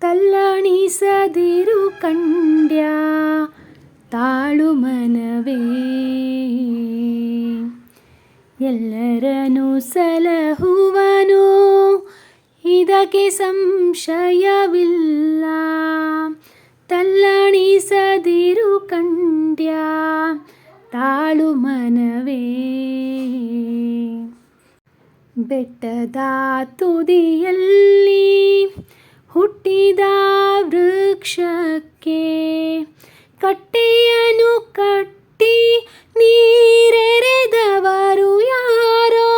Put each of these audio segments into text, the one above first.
ತಲ್ಲಣಿಸದಿರು ಕಂಡ್ಯ ತಾಳು ಮನವೇ. ಎಲ್ಲರನು ಸಲಹುವನು ಇದಕ್ಕೆ ಸಂಶಯವಿಲ್ಲ. ತಲ್ಲಣಿಸದಿರು ಕಂಡ್ಯ ತಾಳು ಮನವೇ. ಬೆಟ್ಟದ ತುದಿಯಲ್ಲಿ ಹುಟ್ಟಿದ ವೃಕ್ಷಕ್ಕೆ ಕಟ್ಟೆಯನ್ನು ಕಟ್ಟಿ ನೀರೆರೆದವರು ಯಾರೋ?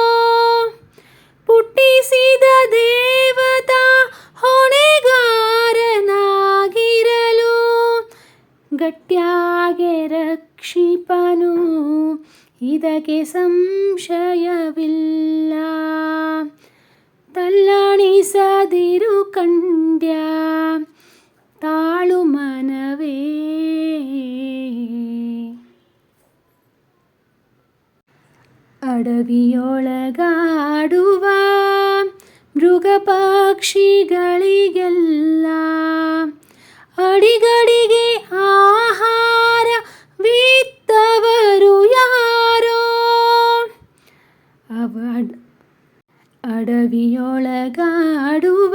ಪುಟ್ಟಿಸಿದ ದೇವತಾ ಹೊಣೆಗಾರನಾಗಿರಲು ಗಟ್ಟಿಯಾಗೆ ರಕ್ಷಿಪನು. ಇದಕ್ಕೆ ಸಂಶಯವಿಲ್ಲ. ತಲ್ಲಣಿಸದಿರು ಕಂಡ್ಯ ತಾಳು ಮನವೇ ಅಡವಿಯೊಳಗಾಡುವ ಅಡವಿಯೊಳಗಾಡುವ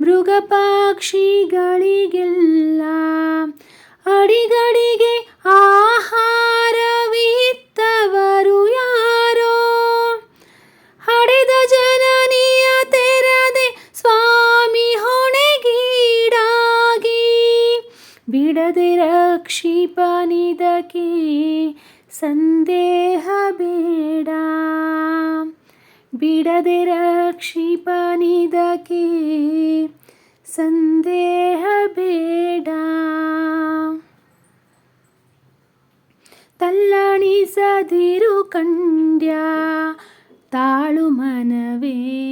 ಮೃಗ ಪಕ್ಷಿಗಳಿಗೆಲ್ಲ ಅಡಿಗಡಿಗೆ ಆಹಾರವಿತ್ತವರು ಯಾರೋ? ಹಡೆದ ಜನನಿಯ ತೆರದೆ ಸ್ವಾಮಿ ಹೊಣೆಗೀಡಾಗಿ, ಬಿಡದೆ ರಕ್ಷಿಪನಿದಕ್ಕೆ ಸಂದೇಹ ಬೇಡ ಬಿಡದೆ ರಕ್ಷಿಪನಿದಕ್ಕೆ ಸಂದೇಹ ಬೇಡ. ತಲ್ಲಣಿಸದಿರು ಕಂಡ್ಯ ತಾಳು ಮನವೇ.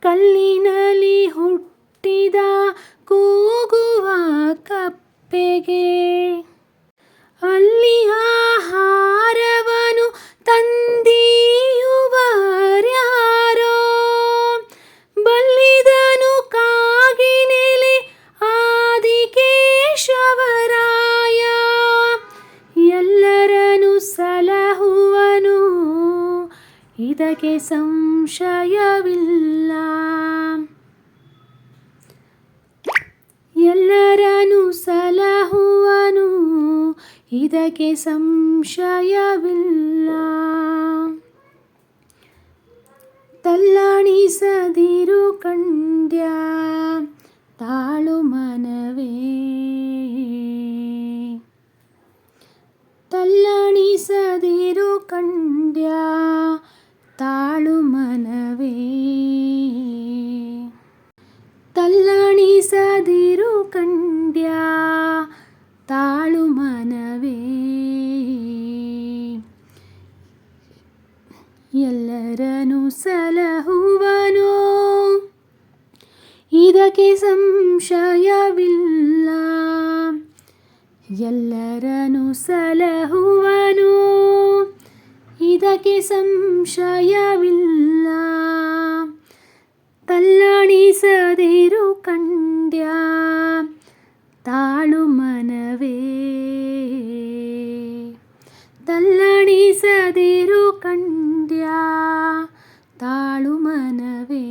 ಕಲ್ಲಿನಲ್ಲಿ ಹುಟ್ಟಿದ ಕೂಗುವ ಕಪ್ಪೆಗೆ ಇದಕ್ಕೆ ಸಂಶಯವಿಲ್ಲ. ಎಲ್ಲರನು ಸಲಹುವನು ಇದಕ್ಕೆ ಸಂಶಯವಿಲ್ಲ. ತಲ್ಲಾಣಿಸದಿರು ಕಂಡ್ಯ ತಲ್ಲಣಿಸದಿರು ಕಂಡ್ಯ ತಾಳು ಮನವೇ. ಎಲ್ಲರನು ಸಲಹುವನು. ಇದಕ್ಕೆ ಸಂಶಯವಿಲ್ಲ. ಎಲ್ಲರನು ಸಲಹುವನು. ಇದಕ್ಕೆ ಸಂಶಯವಿಲ್ಲ. ತಲ್ಲಣಿಸದಿರು ಕಂಡ್ಯ ತಾಳು ಮನವೇ